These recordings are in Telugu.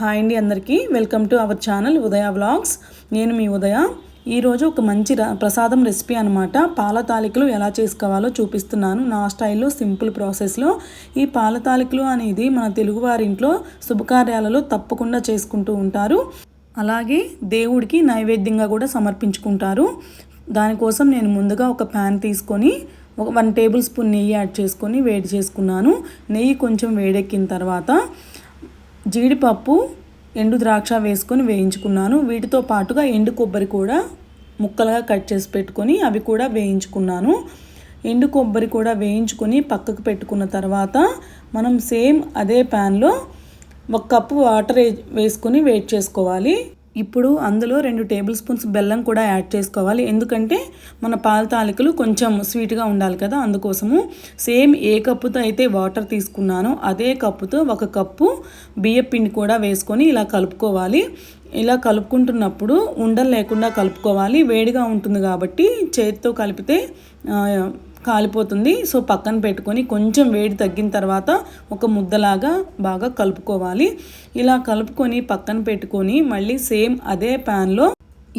హాయ్ అండి అందరికీ. Welcome to our channel Udaya vlogs. నేను మీ ఉదయ. ఈరోజు ఒక మంచి ర- ప్రసాదం రెసిపీ అనమాట పాల తాలికలు ఎలా చేసుకోవాలో చూపిస్తున్నాను. నా స్టైల్లో సింపుల్ ప్రాసెస్లో ఈ పాల తాలికలు అనేది మన తెలుగువారింట్లో శుభకార్యాలలో తప్పకుండా చేసుకుంటూ ఉంటారు. అలాగే దేవుడికి నైవేద్యంగా కూడా సమర్పించుకుంటారు. దానికోసం నేను ముందుగా ఒక ప్యాన్ తీసుకొని ఒక వన్ టేబుల్ స్పూన్ నెయ్యి యాడ్ చేసుకొని వేడి చేసుకున్నాను. నెయ్యి కొంచెం వేడెక్కిన తర్వాత జీడిపప్పు ఎండు ద్రాక్ష వేసుకొని వేయించుకున్నాను. వీటితో పాటుగా ఎండు కొబ్బరి కూడా ముక్కలుగా కట్ చేసి పెట్టుకొని అవి కూడా వేయించుకున్నాను. ఎండు కొబ్బరి కూడా వేయించుకొని పక్కకు పెట్టుకున్న తర్వాత మనం సేమ్ అదే ప్యాన్లో ఒక కప్పు వాటర్ వేసుకొని వేట్ చేసుకోవాలి. ఇప్పుడు అందులో రెండు టేబుల్ స్పూన్స్ బెల్లం కూడా యాడ్ చేసుకోవాలి. ఎందుకంటే మన పాల తాలికలు కొంచెం స్వీట్గా ఉండాలి కదా అందుకోసము సేమ్ ఏ కప్పుతో అయితే వాటర్ తీసుకున్నానో అదే కప్పుతో ఒక కప్పు బియ్య పిండి కూడా వేసుకొని ఇలా కలుపుకోవాలి. ఇలా కలుపుకుంటున్నప్పుడు ఉండలు లేకుండా కలుపుకోవాలి. వేడిగా ఉంటుంది కాబట్టి చేతితో కలిపితే కాలిపోతుంది. సో పక్కన పెట్టుకొని కొంచెం వేడి తగ్గిన తర్వాత ఒక ముద్దలాగా బాగా కలుపుకోవాలి. ఇలా కలుపుకొని పక్కన పెట్టుకొని మళ్ళీ సేమ్ అదే ప్యాన్లో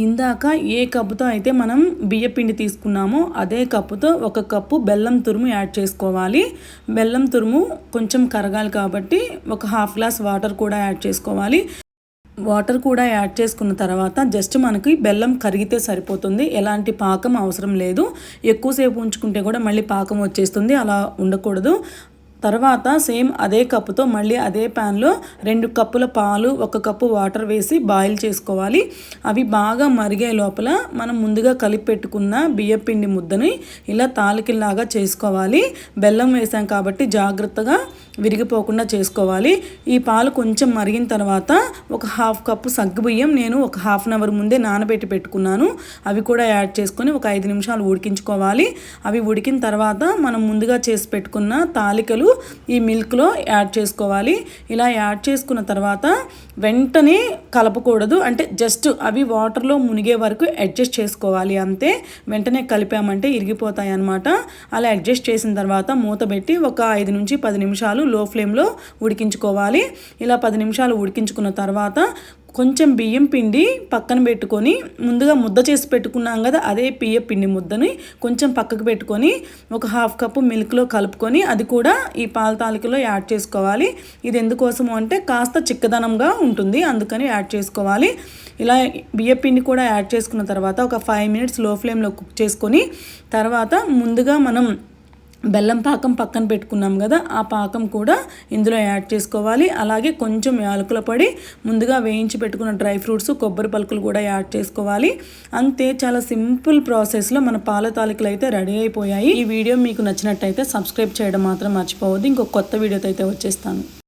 ఇందాక ఏ కప్పుతో అయితే మనం బియ్య పిండి తీసుకున్నామో అదే కప్పుతో ఒక కప్పు బెల్లం తురుము యాడ్ చేసుకోవాలి. బెల్లం తురుము కొంచెం కరగాలి కాబట్టి ఒక హాఫ్ గ్లాస్ వాటర్ కూడా యాడ్ చేసుకోవాలి. వాటర్ కూడా యాడ్ చేసుకున్న తర్వాత జస్ట్ మనకి బెల్లం కరిగితే సరిపోతుంది. ఎలాంటి పాకం అవసరం లేదు. ఎక్కువసేపు ఉంచుకుంటే కూడా మళ్ళీ పాకం వచ్చేస్తుంది. అలా ఉండకూడదు. తర్వాత సేమ్ అదే కప్పుతో మళ్ళీ అదే ప్యాన్లో రెండు కప్పుల పాలు ఒక కప్పు వాటర్ వేసి బాయిల్ చేసుకోవాలి. అవి బాగా మరిగే లోపల మనం ముందుగా కలిపి పెట్టుకున్న బియ్యపిండి ముద్దని ఇలా తాలికిల్లాగా చేసుకోవాలి. బెల్లం వేసాం కాబట్టి జాగ్రత్తగా విరిగిపోకుండా చేసుకోవాలి. ఈ పాలు కొంచెం మరిగిన తర్వాత ఒక హాఫ్ కప్పు సగ్గుబియ్యం నేను ఒక హాఫ్ అన్ అవర్ ముందే నానబెట్టి పెట్టుకున్నాను. అవి కూడా యాడ్ చేసుకొని ఒక ఐదు నిమిషాలు ఉడికించుకోవాలి. అవి ఉడికిన తర్వాత మనం ముందుగా చేసి పెట్టుకున్న తాలికలు ఈ మిల్క్లో యాడ్ చేసుకోవాలి. ఇలా యాడ్ చేసుకున్న తర్వాత వెంటనే కలపకూడదు. అంటే జస్ట్ అవి వాటర్లో మునిగే వరకు అడ్జస్ట్ చేసుకోవాలి అంతే. వెంటనే కలిపామంటే ఇరిగిపోతాయి అన్నమాట అలా అడ్జస్ట్ చేసిన తర్వాత మూత పెట్టి ఒక ఐదు నుంచి పది నిమిషాలు లో ఫ్లేమ్లో ఉడికించుకోవాలి. ఇలా పది నిమిషాలు ఉడికించుకున్న తర్వాత కొంచెం బియ్యం పిండి పక్కన పెట్టుకొని ముందుగా ముద్ద చేసి పెట్టుకున్నాం కదా అదే బియ్య పిండి ముద్దని కొంచెం పక్కకు పెట్టుకొని ఒక హాఫ్ కప్పు మిల్క్లో కలుపుకొని అది కూడా ఈ పాల తాలికలో యాడ్ చేసుకోవాలి. ఇది ఎందుకోసము అంటే కాస్త చిక్కదనంగా ఉంటుంది అందుకని యాడ్ చేసుకోవాలి. ఇలా బియ్య పిండి కూడా యాడ్ చేసుకున్న తర్వాత ఒక ఫైవ్ మినిట్స్లో ఫ్లేమ్లో కుక్ చేసుకొని తర్వాత ముందుగా మనం బెల్లం పాకం పక్కన పెట్టుకున్నాం కదా ఆ పాకం కూడా ఇందులో యాడ్ చేసుకోవాలి. అలాగే కొంచెం యాలకుల పొడి ముందుగా వేయించి పెట్టుకున్న డ్రై ఫ్రూట్స్ కొబ్బరి పలుకులు కూడా యాడ్ చేసుకోవాలి. అంతే చాలా సింపుల్ ప్రాసెస్లో మన పాల తాలికలు అయితే రెడీ అయిపోయాయి. ఈ వీడియో మీకు నచ్చినట్టయితే సబ్స్క్రైబ్ చేయడం మాత్రం మర్చిపోవద్దు. ఇంకొక కొత్త వీడియోతో అయితే వచ్చేస్తాను.